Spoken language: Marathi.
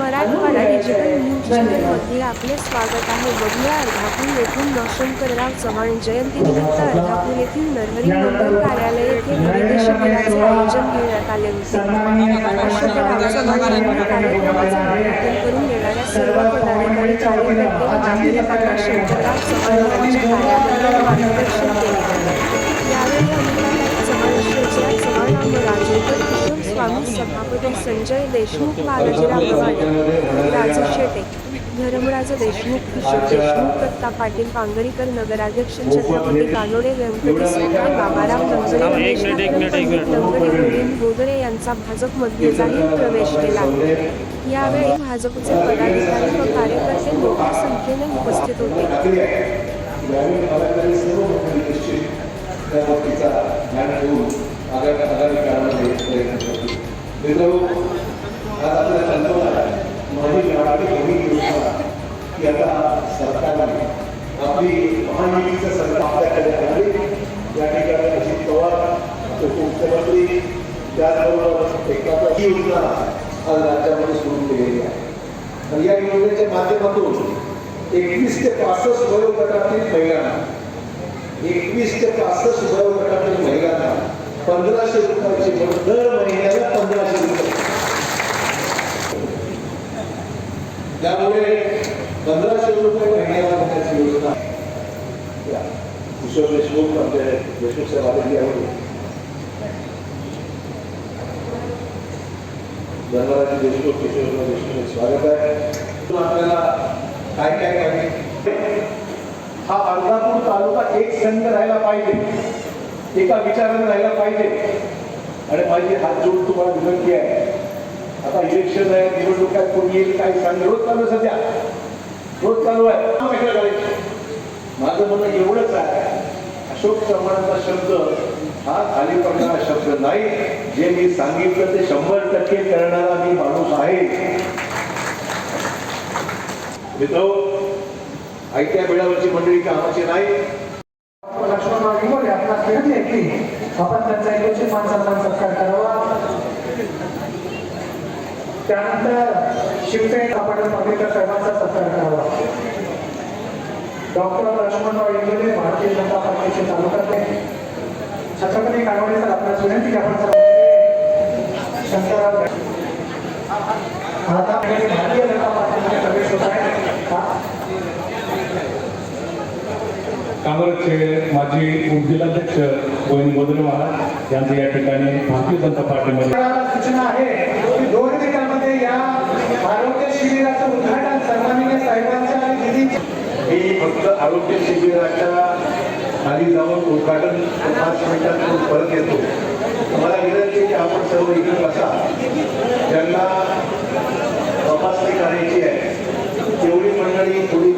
मराठवाडा डिजिटल न्यूज चॅनलमध्ये आपले स्वागत आहे. बघूया अर्धापूर येथून नौशंकरराव चव्हाण जयंतीनिमित्त अर्धापूर येथील नरहरी मंगल कार्यालय येथे शिबिराचे आयोजन करण्यात आले होते. कार्यक्रमाचे करून देणाऱ्या सर्व पदाधिकारी कार्यकर्ते व नागरिकांना शंकरराव चव्हाण यांच्या स्वामी सभापती संजय देशमुख बालाजीराव गव्हाणे राजू शेटे धर्मराज देशमुख किशोर देशमुख दत्ता पाटील पांगरीकर नगराध्यक्ष छत्रपती कानोडे व्यंकटी सोनवणे बाबाराव लंगरे गोविंद गोगरे यांचा भाजपमध्ये जाहीर प्रवेश केला. यावेळी भाजपचे पदाधिकारी व कार्यकर्ते मोठ्या संख्येने उपस्थित होते. मित्रांनो आज आपल्या कल्पना माझी मराठी कमी योजना की आता सरकारने आपली महायुतीचं सरकार आपल्याकडे आले या ठिकाणी अजित पवार उपमुख्यमंत्री त्याचबरोबर एकत्र योजना आज राज्यामध्ये सुरू केलेली आहे आणि या योजनेच्या माध्यमातून एकवीस ते पासष्ट वयोगटातील महिलांना एकवीस ते पासष्ट वयोगटातील महिलांना पंधराशे रुपयाची दर महिन्याला पंधराशे रुपये त्यामुळे पंधराशे रुपये महिन्याला देण्याची योजना किशोर देशमुख आमचे देशमुख साहेब आलेली आहे धर्मराज देशमुख किशोर देशमुख स्वागत आहे. आपल्याला काय काय पाहिजे? हा अर्धापूर तालुका एक संघ राहायला पाहिजे. एका विचारानं राहायला पाहिजे. आणि माझी हात जोडून तुम्हाला विनंती आहे. आता इलेक्शन आहे निवडणूक आहे कोणी येईल काय सांग रोज चालू आहे सध्या. रोज चालू आहे. माझं म्हणणं एवढंच आहे. अशोक चव्हाणांचा शब्द हा खाली पडणारा शब्द नाही. जे मी सांगितलं ते शंभर टक्के करणारा मी माणूस आहे. मित्र ऐक्या वेळावरची मंडळी कामाची नाही. लक्ष्मण आपण त्यांचा एकत्रित मान सत्कार करावा. त्यानंतर शिवसेना पाटील पाटीलकर साहेबांचा सत्कार करावा डॉक्टर लक्ष्मणराव इंगोले भारतीय जनता पार्टीचे तालुक्यातले छत्रपती कानवडे सर आपणास विनंती की आपण शंकरराव आता भारतीय जनता पार्टीमध्ये प्रवेश होत आहे हा- काँग्रेसचे माजी जिल्हाध्यक्ष गोविंद गोदरे महाराज यांचं या ठिकाणी भारतीय जनता पार्टीमध्ये सूचना आहे की दोन मिनिटांमध्ये या आरोग्य शिबिराचं उद्घाटन सन्माननीय साहेबांच्या आणि निधीच्या मी फक्त आरोग्य शिबिराच्या खाली जाऊन उद्घाटन पाच मिनिटात परत येतो. मला विनंती आहे की आपण सर्व इकडे बसा. ज्यांना तपासणी करायची आहे तेवढी मंडळी थोडी